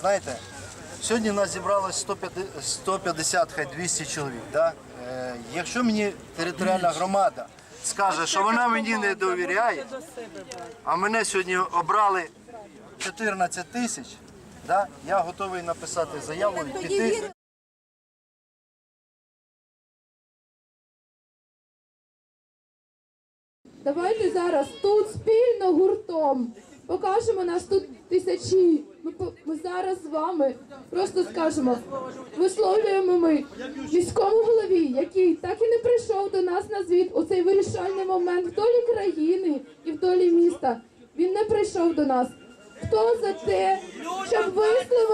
знаєте, сьогодні нас зібралось 150, 150 хай 200 чоловік. Да? Е, якщо мені територіальна громада скаже, що вона мені не довіряє, а мене сьогодні обрали 14 тисяч, да? я готовий написати заяву і піти. Давайте зараз тут спільно гуртом покажемо нас тут тисячі. Зараз з вами просто скажемо, висловлюємо ми міському голові, який так і не прийшов до нас на звіт у цей вирішальний момент в долі країни і в долі міста. Він не прийшов до нас. Хто за те, щоб висловити